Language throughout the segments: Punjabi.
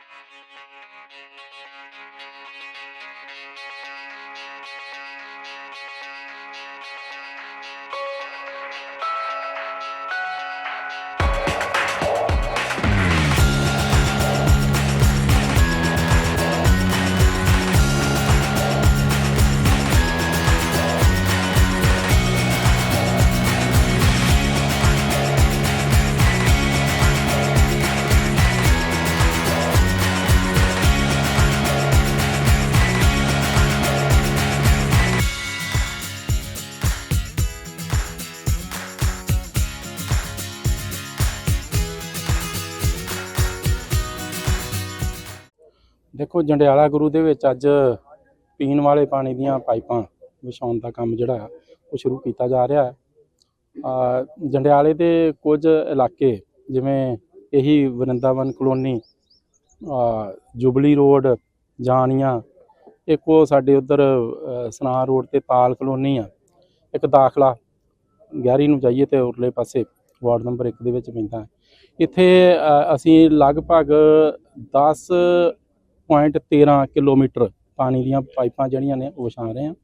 Thank you. ਦੇਖੋ ਜੰਡਿਆਲਾ ਗੁਰੂ ਦੇ ਵਿੱਚ ਅੱਜ ਪੀਣ ਵਾਲੇ ਪਾਣੀ ਦੀਆਂ ਪਾਈਪਾਂ ਵਿਛਾਉਣ ਦਾ ਕੰਮ ਜਿਹੜਾ ਉਹ ਸ਼ੁਰੂ ਕੀਤਾ ਜਾ ਰਿਹਾ ਹੈ। ਜੰਡਿਆਲੇ ਦੇ ਕੁਝ ਇਲਾਕੇ ਜਿਵੇਂ ਇਹੀ ਵਰਿੰਦਾਵਨ ਕਲੋਨੀ ਜੁਬਲੀ ਰੋਡ ਜਾਨੀਆਂ ਇੱਕ ਉਹ ਸਾਡੇ ਉਧਰ ਸਨਾਰ ਰੋਡ ਤੇ ਪਾਲ ਕਲੋਨੀ ਆ, ਇੱਕ ਦਾਖਲਾ, ਗਹਿਰੀ ਨੂੰ ਜਾਈਏ ਤੇ ਉਰਲੇ ਪਾਸੇ ਵਾਰਡ ਨੰਬਰ 1 ਦੇ ਵਿੱਚ ਪੈਂਦਾ ਇੱਥੇ ਅਸੀਂ ਲਗਭਗ 10.13 ਕਿਲੋਮੀਟਰ ਪਾਣੀ ਦੀਆਂ ਪਾਈਪਾਂ ਜਿਹੜੀਆਂ ਨੇ ਉਹ ਵਿਛਾ ਰਹੇ ਹਾਂ।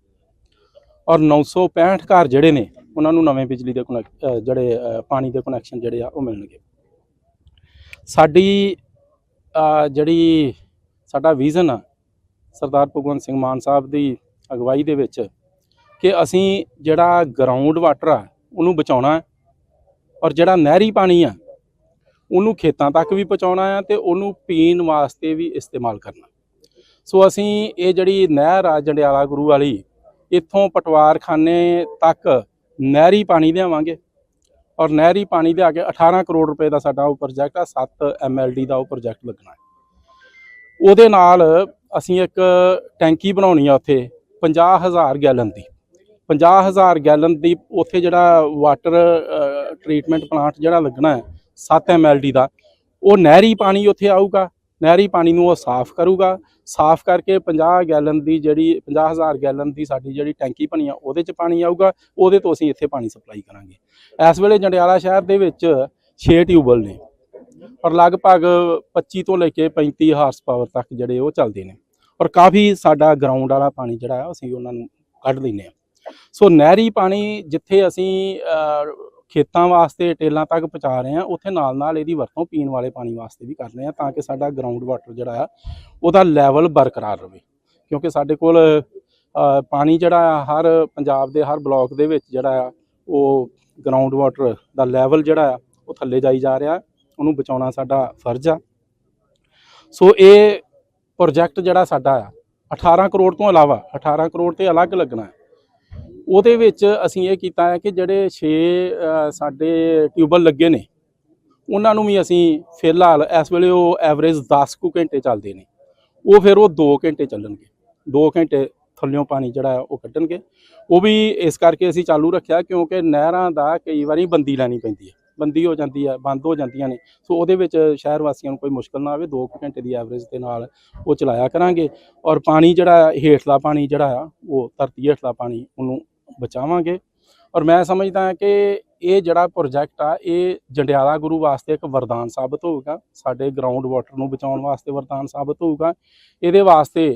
ਔਰ 965 ਘਰ ਜਿਹੜੇ ਨੇ, ਉਹਨਾਂ ਨੂੰ ਨਵੇਂ ਬਿਜਲੀ ਦੇ ਕਨੈਕ- ਜਿਹੜੇ ਪਾਣੀ ਦੇ ਕਨੈਕਸ਼ਨ ਜਿਹੜੇ ਆ ਉਹ ਮਿਲਣਗੇ। ਸਾਡੀ ਜਿਹੜੀ ਸਾਡਾ ਵਿਜ਼ਨ ਆ, ਸਰਦਾਰ ਭਗਵੰਤ ਸਿੰਘ ਮਾਨ ਸਾਹਿਬ ਦੀ ਅਗਵਾਈ ਦੇ ਵਿੱਚ ਕਿ ਅਸੀਂ ਜਿਹੜਾ ਗਰਾਊਂਡ ਵਾਟਰ ਆ, ਉਹਨੂੰ ਬਚਾਉਣਾ ਔਰ ਜਿਹੜਾ ਨਹਿਰੀ ਪਾਣੀ ਆ ਉਹਨੂੰ ਖੇਤਾਂ ਤੱਕ ਵੀ ਪਹੁੰਚਾਉਣਾ ਆ ਤੇ ਉਹਨੂੰ ਪੀਣ ਵਾਸਤੇ ਵੀ ਇਸਤੇਮਾਲ ਕਰਨਾ। ਸੋ ਅਸੀਂ ਇਹ ਜਿਹੜੀ ਨਹਿਰ ਆ ਜੰਡਿਆਲਾ ਗੁਰੂ ਵਾਲੀ, ਇੱਥੋਂ ਪਟਵਾਰਖਾਨੇ ਤੱਕ ਨਹਿਰੀ ਪਾਣੀ ਲਿਆਵਾਂਗੇ। ਔਰ ਨਹਿਰੀ ਪਾਣੀ ਦੇ ਆ ਕੇ 18 ਕਰੋੜ ਰੁਪਏ ਦਾ ਸਾਡਾ ਉਹ ਪ੍ਰੋਜੈਕਟ ਆ 7 ਐਮਐਲਡੀ ਦਾ ਉਹ ਪ੍ਰੋਜੈਕਟ ਲੱਗਣਾ ਹੈ। ਉਹਦੇ ਨਾਲ ਅਸੀਂ ਇੱਕ ਟੈਂਕੀ ਬਣਾਉਣੀ ਆ ਉੱਥੇ 50000 ਗੈਲਨ ਦੀ। 50000 ਗੈਲਨ ਦੀ ਉੱਥੇ ਜਿਹੜਾ ਵਾਟਰ ਟ੍ਰੀਟਮੈਂਟ ਪਲਾਂਟ ਜਿਹੜਾ ਲੱਗਣਾ ਹੈ 7 ਐਮਐਲਡੀ ਦਾ। ਉਹ ਨਹਿਰੀ ਪਾਣੀ ਉੱਥੇ ਆਊਗਾ। ਨਹਿਰੀ ਪਾਣੀ ਨੂੰ ਉਹ ਸਾਫ਼ ਕਰੂਗਾ। ਸਾਫ਼ ਕਰਕੇ 50 ਗੈਲਨ ਦੀ ਜਿਹੜੀ 50000 ਗੈਲਨ ਦੀ ਸਾਡੀ ਜਿਹੜੀ ਟੈਂਕੀ ਬਣੀ ਆ, ਉਹਦੇ ਚ ਪਾਣੀ ਆਊਗਾ। ਉਹਦੇ ਤੋਂ ਅਸੀਂ ਇੱਥੇ ਪਾਣੀ ਸਪਲਾਈ ਕਰਾਂਗੇ। ਇਸ ਵੇਲੇ ਜੰਡਿਆਲਾ ਸ਼ਹਿਰ ਦੇ ਵਿੱਚ 6 ਟਿਊਬਲ ਨੇ ਔਰ ਲਗਭਗ 25 ਤੋਂ ਲੈ ਕੇ 35 ਹਾਰਸ ਪਾਵਰ ਤੱਕ ਜਿਹੜੇ ਉਹ ਚੱਲਦੇ ਨੇ। ਔਰ ਕਾਫੀ ਸਾਡਾ ਗਰਾਊਂਡ ਵਾਲਾ ਪਾਣੀ ਜਿਹੜਾ ਅਸੀਂ ਉਹਨਾਂ ਨੂੰ ਕੱਢ ਲੈਂਦੇ ਹਾਂ ਸੋ ਨਹਿਰੀ ਪਾਣੀ ਜਿੱਥੇ ਅਸੀਂ ਖੇਤਾਂ ਵਾਸਤੇ, ਟੇਲਾਂ ਤੱਕ ਪਹੁੰਚਾ ਰਹੇ ਹਾਂ। ਉੱਥੇ ਨਾਲ ਨਾਲ ਇਹਦੀ ਵਰਤੋਂ ਪੀਣ ਵਾਲੇ ਪਾਣੀ ਵਾਸਤੇ ਵੀ ਕਰ ਰਹੇ ਹਾਂ ਤਾਂ ਕਿ ਸਾਡਾ ਗਰਾਊਂਡ ਵਾਟਰ ਜਿਹੜਾ ਆ, ਉਹਦਾ ਲੈਵਲ ਬਰਕਰਾਰ ਰਹੇ। ਕਿਉਂਕਿ ਸਾਡੇ ਕੋਲ ਪਾਣੀ ਜਿਹੜਾ ਆ, ਹਰ ਪੰਜਾਬ ਦੇ, ਹਰ ਬਲਾਕ ਦੇ ਵਿੱਚ ਜਿਹੜਾ ਆ, ਉਹ ਗਰਾਊਂਡ ਵਾਟਰ ਦਾ ਲੈਵਲ ਜਿਹੜਾ ਆ, ਉਹ ਥੱਲੇ ਜਾਈ ਜਾ ਰਿਹਾ। ਉਹਨੂੰ ਬਚਾਉਣਾ ਸਾਡਾ ਫਰਜ਼ ਆ। ਸੋ ਇਹ ਪ੍ਰੋਜੈਕਟ ਜਿਹੜਾ ਸਾਡਾ ਆ 18 ਕਰੋੜ ਤੋਂ ਇਲਾਵਾ 18 ਕਰੋੜ ਤੇ ਅਲੱਗ ਲੱਗਣਾ। ਹੈ ਉਹਦੇ ਵਿੱਚ ਅਸੀਂ ਇਹ ਕੀਤਾ ਹੈ ਕਿ ਜਿਹੜੇ 6 ਸਾਡੇ ਟਿਊਬਲ ਲੱਗੇ ਨੇ, ਉਹਨਾਂ ਨੂੰ ਵੀ ਅਸੀਂ ਫਿਲਹਾਲ ਇਸ ਵੇਲੇ ਉਹ ਐਵਰੇਜ 10 ਕੁ ਘੰਟੇ ਚੱਲਦੇ ਨੇ। ਉਹ ਫਿਰ ਉਹ 2 ਘੰਟੇ ਚੱਲਣਗੇ। 2 ਘੰਟੇ ਥੱਲਿਓਂ ਪਾਣੀ ਜਿਹੜਾ ਹੈ ਉਹ ਕੱਢਣਗੇ। ਉਹ ਵੀ ਇਸ ਕਰਕੇ ਅਸੀਂ ਚਾਲੂ ਰੱਖਿਆ ਕਿਉਂਕਿ ਨਹਿਰਾਂ ਦਾ ਕਈ ਵਾਰੀ ਬੰਦੀ ਲੈਣੀ ਪੈਂਦੀ ਹੈ। ਬੰਦੀ ਹੋ ਜਾਂਦੀ ਹੈ, ਬੰਦ ਹੋ ਜਾਂਦੀਆਂ ਨੇ। ਸੋ ਉਹਦੇ ਵਿੱਚ ਸ਼ਹਿਰ ਵਾਸੀਆਂ ਨੂੰ ਕੋਈ ਮੁਸ਼ਕਲ ਨਾ ਆਵੇ 2 ਘੰਟੇ ਦੀ ਐਵਰੇਜ ਦੇ ਨਾਲ ਉਹ ਚਲਾਇਆ ਕਰਾਂਗੇ। ਔਰ ਪਾਣੀ ਜਿਹੜਾ ਹੇਠਲਾ ਪਾਣੀ ਜਿਹੜਾ ਆ, ਉਹ ਧਰਤੀ ਹੇਠਲਾ ਪਾਣੀ ਉਹਨੂੰ ਬਚਾਵਾਂਗੇ। ਔਰ ਮੈਂ ਸਮਝਦਾ ਹਾਂ ਕਿ ਇਹ ਜਿਹੜਾ ਪ੍ਰੋਜੈਕਟ ਆ, ਇਹ ਜੰਡਿਆਲਾ ਗੁਰੂ ਵਾਸਤੇ ਇੱਕ ਵਰਦਾਨ ਸਾਬਤ ਹੋਊਗਾ। ਸਾਡੇ ਗਰਾਊਂਡ ਵਾਟਰ ਨੂੰ ਬਚਾਉਣ ਵਾਸਤੇ ਵਰਦਾਨ ਸਾਬਤ ਹੋਊਗਾ। ਇਹਦੇ ਵਾਸਤੇ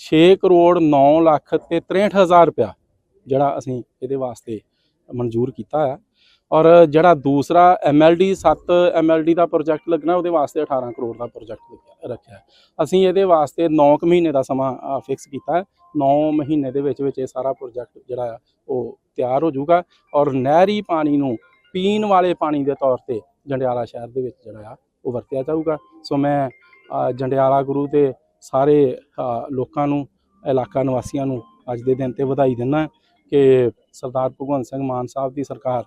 6 ਕਰੋੜ 9 ਲੱਖ ਤੇ 63000 ਰੁਪਇਆ ਜਿਹੜਾ ਅਸੀਂ ਇਹਦੇ ਵਾਸਤੇ ਮਨਜ਼ੂਰ ਕੀਤਾ ਹੈ ਔਰ ਜਿਹੜਾ ਦੂਸਰਾ ਐਮਐਲਡੀ 7 ਐਮਐਲਡੀ ਦਾ ਪ੍ਰੋਜੈਕਟ ਲੱਗਣਾ, ਉਹਦੇ ਵਾਸਤੇ 18 ਕਰੋੜ ਦਾ ਪ੍ਰੋਜੈਕਟ ਰੱਖਿਆ ਅਸੀਂ ਇਹਦੇ ਵਾਸਤੇ 9 ਕੁ ਮਹੀਨੇ ਦਾ ਸਮਾਂ ਫਿਕਸ ਕੀਤਾ ਹੈ। 9 ਮਹੀਨੇ ਦੇ ਵਿੱਚ ਵਿੱਚ ਇਹ ਸਾਰਾ ਪ੍ਰੋਜੈਕਟ ਜਿਹੜਾ ਆ, ਉਹ ਤਿਆਰ ਹੋ ਜਾਊਗਾ। ਔਰ ਨਹਿਰੀ ਪਾਣੀ ਨੂੰ ਪੀਣ ਵਾਲੇ ਪਾਣੀ ਦੇ ਤੌਰ ਤੇ ਜੰਡਿਆਲਾ ਸ਼ਹਿਰ ਦੇ ਵਿੱਚ ਜਿਹੜਾ ਆ, ਉਹ ਵਰਤਿਆ ਜਾਊਗਾ। ਸੋ ਮੈਂ ਜੰਡਿਆਲਾ ਗੁਰੂ ਦੇ ਸਾਰੇ ਲੋਕਾਂ ਨੂੰ, ਇਲਾਕਾ ਨਿਵਾਸੀਆਂ ਨੂੰ ਅੱਜ ਦੇ ਦਿਨ ਤੇ ਵਧਾਈ ਦਿੰਦਾ ਕਿ ਸਰਦਾਰ ਭਗਵੰਤ ਸਿੰਘ ਮਾਨ ਸਾਹਿਬ ਦੀ ਸਰਕਾਰ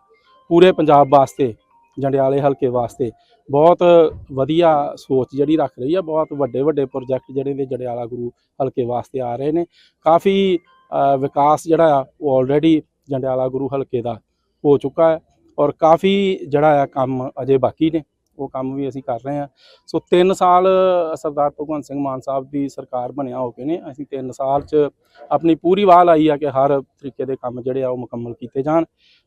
ਪੂਰੇ ਪੰਜਾਬ ਵਾਸਤੇ, ਜੰਡਿਆਲੇ ਹਲਕੇ ਵਾਸਤੇ ਬਹੁਤ ਵਧੀਆ ਸੋਚ ਜਿਹੜੀ ਰੱਖ ਰਹੀ ਆ, ਬਹੁਤ ਵੱਡੇ ਵੱਡੇ ਪ੍ਰੋਜੈਕਟ ਜਿਹੜੇ ਨੇ ਜੰਡਿਆਲਾ ਗੁਰੂ ਹਲਕੇ ਵਾਸਤੇ ਆ ਰਹੇ ਨੇ। ਕਾਫੀ ਵਿਕਾਸ ਜਿਹੜਾ ਆ, ਉਹ ਆਲਰੇਡੀ ਜੰਡਿਆਲਾ ਗੁਰੂ ਹਲਕੇ ਦਾ ਹੋ ਚੁੱਕਾ ਹੈ ਔਰ ਕਾਫੀ ਜਿਹੜਾ ਆ ਕੰਮ ਅਜੇ ਬਾਕੀ ਨੇ। ਉਹ ਕੰਮ ਵੀ ਅਸੀਂ ਕਰ ਰਹੇ ਹਾਂ। ਸੋ 3 ਸਾਲ ਸਰਦਾਰ ਭਗਵੰਤ ਸਿੰਘ ਮਾਨ ਸਾਹਿਬ ਦੀ ਸਰਕਾਰ ਬਣਿਆ ਹੋ ਕੇ ਨੇ, ਅਸੀਂ 3 ਸਾਲ 'ਚ ਆਪਣੀ ਪੂਰੀ ਵਾਹ ਲਾਈ ਆ ਕਿ ਹਰ ਤਰੀਕੇ ਦੇ ਕੰਮ ਜਿਹੜੇ ਆ ਉਹ ਮੁਕੰਮਲ ਕੀਤੇ ਜਾਣ।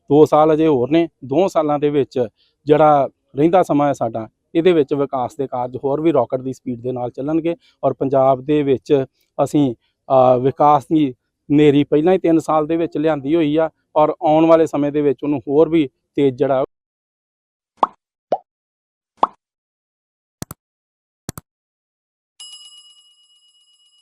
2 ਸਾਲ ਅਜੇ ਹੋਰ ਨੇ 2 ਸਾਲਾਂ ਦੇ ਵਿੱਚ ਜਿਹੜਾ ਰਹਿੰਦਾ ਸਮਾਂ ਹੈ ਸਾਡਾ, ਇਹਦੇ ਵਿੱਚ ਵਿਕਾਸ ਦੇ ਕਾਰਜ ਹੋਰ ਵੀ ਰਾਕਟ ਦੀ ਸਪੀਡ ਦੇ ਨਾਲ ਚੱਲਣਗੇ ਔਰ ਪੰਜਾਬ ਦੇ ਵਿੱਚ ਅਸੀਂ ਵਿਕਾਸ ਦੀ ਨੇਰੀ ਪਹਿਲਾਂ ਹੀ 3 ਸਾਲ ਦੇ ਵਿੱਚ ਲਿਆਂਦੀ ਹੋਈ ਆ ਔਰ ਆਉਣ ਵਾਲੇ ਸਮੇਂ ਦੇ ਵਿੱਚ ਉਹਨੂੰ ਹੋਰ ਵੀ ਤੇਜ਼ ਜਿਹੜਾ